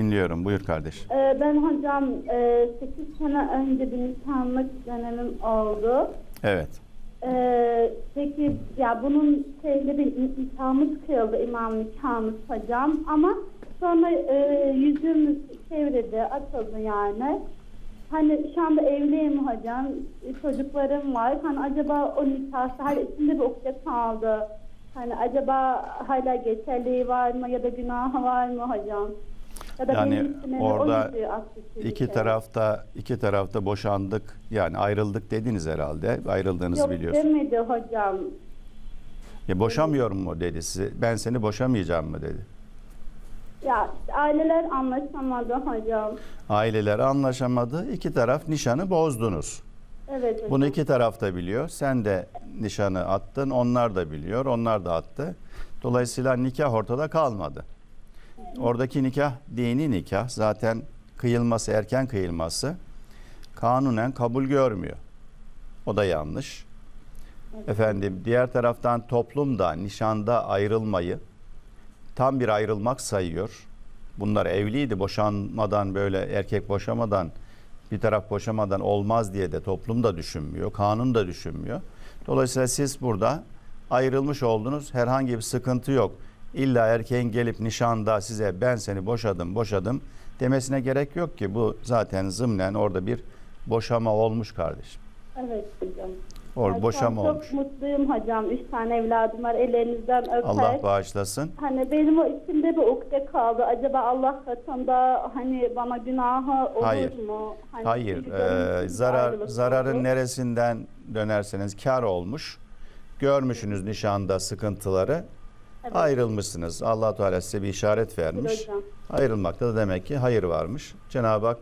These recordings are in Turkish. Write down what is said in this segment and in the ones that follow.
Dinliyorum. Buyur kardeşim. Ee, ben hocam e, 8 sene önce bir nişanlık dönemim oldu. Evet. Ee, peki ya bunun şeyde bir nikahımız kıyıldı imam nikahımız hocam ama sonra e, yüzümüz çevrede atıldı yani. Hani şu anda evliyim hocam. e, Çocuklarım var. Hani acaba o nikah hala içinde bir ukde kaldı. Hani acaba hala geçerliği var mı ya da günahı var mı hocam? Ya Yani o orada İki şey? tarafta iki tarafta boşandık. Yani ayrıldık dediniz herhalde. Ayrıldığınızı Yok biliyorsun. demedi hocam. Ya boşamıyorum mu dedi size. Ben seni boşamayacağım mı dedi. Ya işte aileler anlaşamadı hocam. Aileler anlaşamadı. İki taraf nişanı bozdunuz. Evet hocam. Bunu iki taraf da biliyor. Sen de nişanı attın. Onlar da biliyor. Onlar da attı. Dolayısıyla nikah ortada kalmadı. Oradaki nikah dini nikah. Zaten kıyılması, erken kıyılması kanunen kabul görmüyor. O da yanlış. Efendim diğer taraftan toplum da nişanda ayrılmayı tam bir ayrılmak sayıyor. Bunlar evliydi boşanmadan böyle erkek boşamadan bir taraf boşamadan olmaz diye de toplum da düşünmüyor, kanun da düşünmüyor. Dolayısıyla siz burada ayrılmış oldunuz. Herhangi bir sıkıntı yok. İlla erkeğin gelip nişanda size ben seni boşadım, boşadım demesine gerek yok ki. Bu zaten zımnen orada bir boşama olmuş kardeşim. Evet hocam. Or Ay, boşama çok olmuş. mutluyum hocam. Üç tane evladım var. Ellerinizden öper. Allah bağışlasın. Hani benim o içimde bir ukde kaldı. Acaba Allah katında hani bana günahı olur Hayır. mu? Hani Hayır, e, için zarar zararın oldu. neresinden dönerseniz kar olmuş. Görmüşsünüz nişanda sıkıntıları. Evet. Ayrılmışsınız. Allah Teala size bir işaret vermiş. hocam. Ayrılmakta da demek ki hayır varmış. Cenab-ı Hak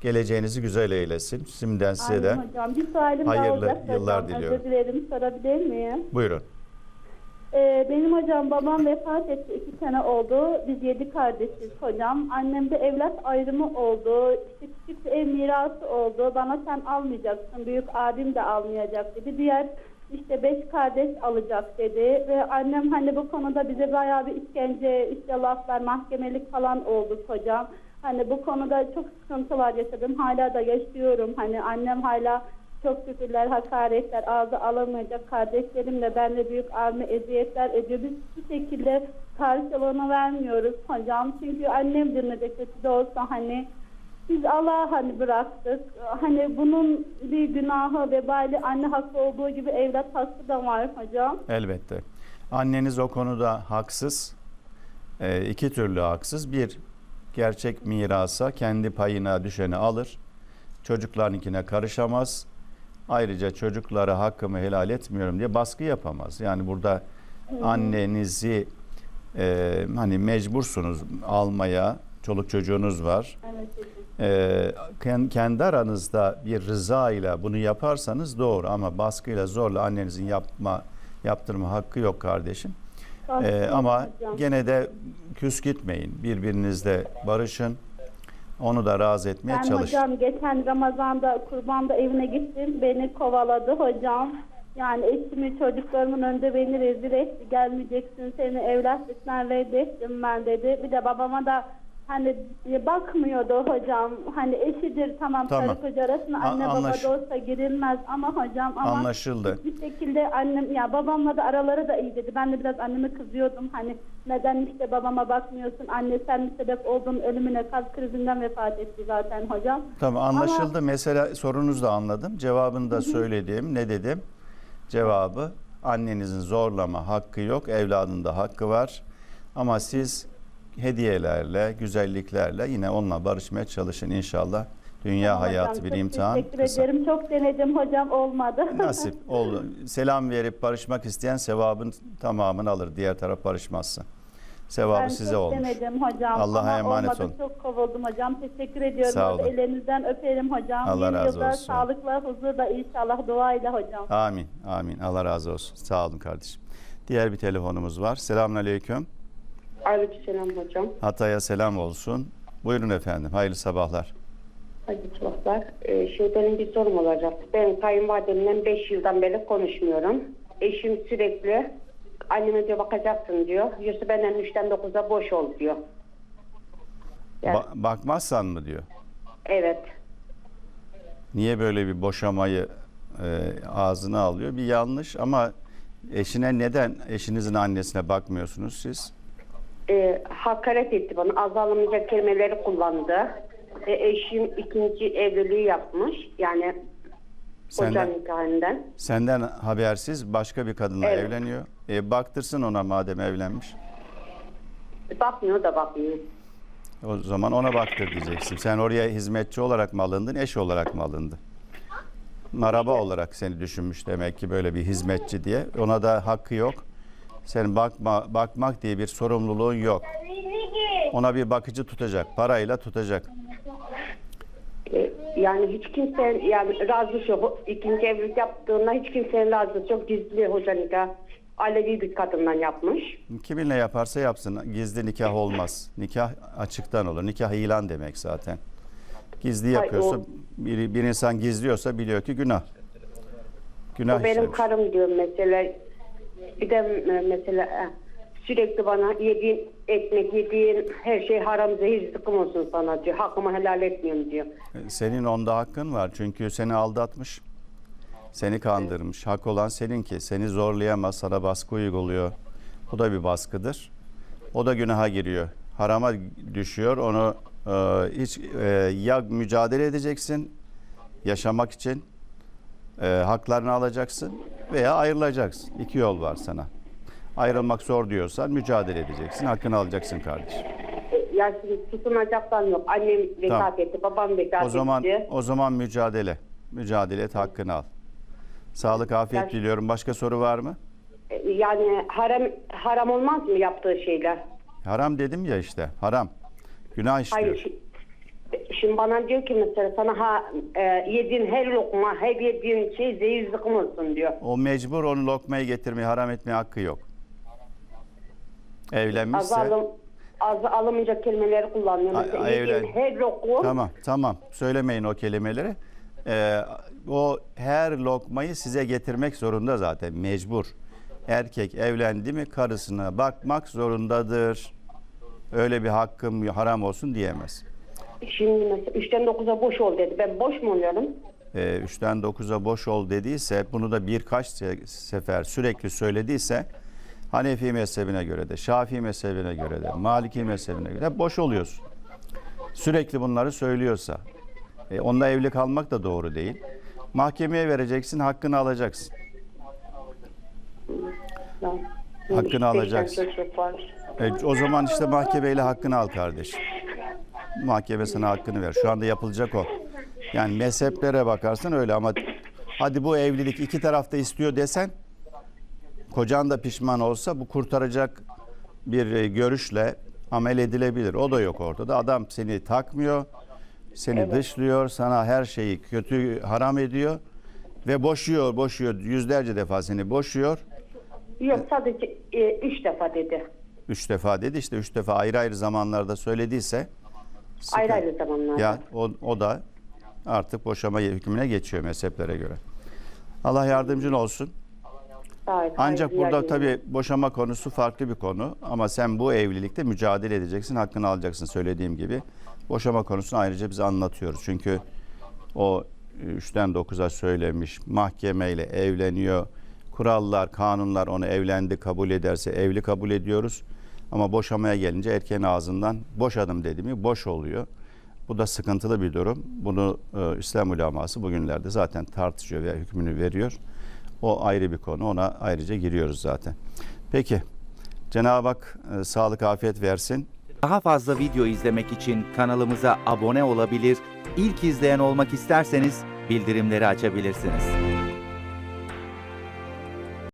geleceğinizi güzel eylesin. Şimdiden size de Aynen hocam. Bir hayırlı yıllar hocam. diliyorum. Özür dilerim. Sorabilir miyim? buyurun. Ee, benim hocam babam vefat etti. iki sene oldu. Biz yedi kardeşiz hocam. Annemde evlat ayrımı oldu. İşte küçük ev mirası oldu. Bana sen almayacaksın. Büyük abim de almayacak dedi. Diğer işte beş kardeş alacak dedi. Ve annem hani bu konuda bize bayağı bir işkence, işte laflar, mahkemelik falan olduk hocam. Hani bu konuda çok sıkıntılar yaşadım. Hala da yaşıyorum. Hani annem hala çok küfürler, hakaretler, ağzı alamayacak kardeşlerimle benle büyük abime eziyetler ediyor. Biz bu şekilde karşılığını vermiyoruz hocam. Çünkü annem de ne de kötü de olsa hani biz Allah'a hani bıraktık. Hani bunun bir günahı, vebali anne hakkı olduğu gibi evlat hakkı da var hocam. Elbette. Anneniz o konuda haksız. Ee, iki türlü haksız. Bir, gerçek mirasa kendi payına düşeni alır. Çocuklarınkine karışamaz. Ayrıca çocuklara hakkımı helal etmiyorum diye baskı yapamaz. Yani burada annenizi e, hani mecbursunuz almaya. Çoluk çocuğunuz var. Ken- kendi aranızda bir rıza ile bunu yaparsanız doğru ama baskıyla zorla annenizin yapma yaptırma hakkı yok kardeşim. Haklısınız ama gene de küs gitmeyin. Birbirinizle barışın. Onu da razı etmeye Ben çalışın. hocam geçen Ramazan'da kurbanda evine gittim. Beni kovaladı hocam. Yani eşimi çocuklarımın önünde beni rezil etti. Gelmeyeceksin seni evlatlıktan reddettim ben dedi. Bir de babama da hani bakmıyordu hocam. Hani eşidir tamam, Tamam. karı koca arasında anne anlaş- baba da olsa girilmez ama hocam ama Anlaşıldı. bir şekilde annem ya babamla da araları da iyi dedi. Ben de biraz anneme kızıyordum. Hani neden işte babama bakmıyorsun? Anne sen mi sebep oldun ölümüne? Kalp krizinden vefat etti zaten hocam. Tamam anlaşıldı. Mesela sorunuzu da anladım. Cevabını da söylediğim ne dedim? Cevabı annenizin zorlama hakkı yok. Evladın da hakkı var. Ama siz hediyelerle, güzelliklerle yine onunla barışmaya çalışın inşallah. Dünya Tamam hayatı hocam, bir imtihan. Teşekkür kısa. ederim. Çok denedim hocam olmadı. Nasip oldu. Selam verip barışmak isteyen sevabın tamamını alır. Diğer taraf barışmazsa. Sevabı ben size olmuş. denedim hocam. Allah'a ama emanet olmadı. olun. Çok kovuldum hocam. Teşekkür ediyorum. Sağ olun. Ellerinizden öperim hocam. Allah Yeni razı olsun. sağlıkla, huzurla inşallah duayla hocam. Amin. Amin. Allah razı olsun. Sağ olun kardeşim. Diğer bir telefonumuz var. Selamünaleyküm. Aleykümselam hocam. Hatay'a selam olsun. Buyurun efendim. Hayırlı sabahlar. Hayırlı sabahlar. Ee, şimdi benim bir sorum olacaktı. Ben kayınvalidemle 5 yıldan beri konuşmuyorum. Eşim sürekli anneme diyor bakacaksın diyor. Yusuf benden 3'ten 9'a boş ol diyor. Yani, Ba- bakmazsan mı diyor. evet. Niye böyle bir boşamayı e, ağzına alıyor? Bir yanlış ama eşine neden eşinizin annesine bakmıyorsunuz siz? E, hakaret etti bana. Azalmayacak kelimeleri kullandı. E, eşim ikinci evliliği yapmış. Yani koca Senden, nikahından. senden habersiz başka bir kadınla Evet. evleniyor. E, baktırsın ona madem evlenmiş. Bakmıyor da bakmıyor. O zaman ona baktır diyeceksin. Sen oraya hizmetçi olarak mı alındın, eş olarak mı alındın? Araba olarak seni düşünmüş demek ki böyle bir hizmetçi diye. Ona da hakkı yok. Senin bakma, bakmak diye bir sorumluluğun yok. Ona bir bakıcı tutacak, parayla tutacak. E, yani hiç kimse yani razısı yok. İkinci evlilik yaptığında hiç kimsenin razısı yok. Gizli hoca nikah. Alevi bir kadından yapmış. Kiminle yaparsa yapsın. Gizli nikah olmaz. Nikah açıktan olur. Nikah ilan demek zaten. Gizli yapıyorsa, o- bir, bir insan gizliyorsa biliyor ki günah. Günah O benim işlemiş. karım diyor mesela. Bir de e, mesela e, sürekli bana yediğin ekmek, yediğin her şey haram zehir zıkkım olsun sana diyor. Hakkımı helal etmiyorum diyor. Senin onda hakkın var. Çünkü seni aldatmış. Seni kandırmış. Hak olan seninki. Seni zorlayamaz. Sana baskı uyguluyor. Bu da bir baskıdır. O da günaha giriyor. Harama düşüyor. Onu e, hiç e, ya mücadele edeceksin yaşamak için e, haklarını alacaksın veya ayrılacaksın. İki yol var sana. Ayrılmak zor diyorsan mücadele edeceksin. Hakkını alacaksın kardeşim. Ya şimdi tutunacaktan yok. Annem vefat Tamam. etti, babam vefat O zaman etti. o zaman mücadele. Mücadele et, hakkını al. Sağlık, afiyet Ben- diliyorum. Başka soru var mı? E, Yani haram haram olmaz mı yaptığı şeyler? Haram dedim ya işte. Haram. Günah işliyor. Hayır. şi- Şimdi bana diyor ki mesela sana ha e, yediğin her lokma, her yediğin şey zehir olsun diyor. O mecbur onu lokmayı getirmeye, haram etmeye hakkı yok. Evlenmişse Az alınmayacak kelimeleri kullanıyor. Mesela evlen- her lokum tamam tamam söylemeyin o kelimeleri. Ee, o her lokmayı size getirmek zorunda zaten mecbur. Erkek evlendi mi karısına bakmak zorundadır. Öyle bir hakkım haram olsun diyemez. Şimdi mesela 3'ten 9'a boş ol dedi. Ben boş mu oluyorum? e, 3'ten 9'a boş ol dediyse bunu da birkaç se- sefer sürekli söylediyse Hanefi mezhebine göre de, Şafii mezhebine göre de, Maliki mezhebine göre de boş oluyorsun. Sürekli bunları söylüyorsa. E, onunla evli kalmak da doğru değil. Mahkemeye vereceksin, hakkını alacaksın. Hakkını alacaksın. E, o zaman işte mahkemeyle hakkını al kardeşim. Mahkeme sana hakkını ver. Şu anda yapılacak o. Yani mezheplere bakarsan öyle ama hadi bu evlilik iki tarafta istiyor desen kocan da pişman olsa bu kurtaracak bir e, görüşle amel edilebilir. O da yok ortada. Adam seni takmıyor, seni dışlıyor, sana her şeyi kötü haram ediyor ve boşuyor, boşuyor. Yüzlerce defa seni boşuyor. Yok sadece e, üç defa dedi. Üç defa dedi işte üç defa ayrı ayrı zamanlarda söylediyse sıkı- Ayrı ayrı zamanlarda. ya o, o da artık boşama hükmüne geçiyor mezheplere göre. Allah yardımcın olsun. Hayır, Ancak burada tabii boşama konusu farklı bir konu ama sen bu evlilikte mücadele edeceksin, hakkını alacaksın söylediğim gibi. Boşama konusunu ayrıca bize anlatıyoruz. Çünkü o 3'ten 9'a söylemiş, mahkemeyle evleniyor. Kurallar, kanunlar onu evlendi kabul ederse evli kabul ediyoruz. Ama boşamaya gelince erkeğin ağzından boşadım dedi mi boş oluyor. Bu da sıkıntılı bir durum. Bunu e, İslam uleması bugünlerde zaten tartışıyor ve hükmünü veriyor. O ayrı bir konu. Ona ayrıca giriyoruz zaten. Peki. Cenab-ı Hak e, sağlık afiyet versin. Daha fazla video izlemek için kanalımıza abone olabilir, ilk izleyen olmak isterseniz bildirimleri açabilirsiniz.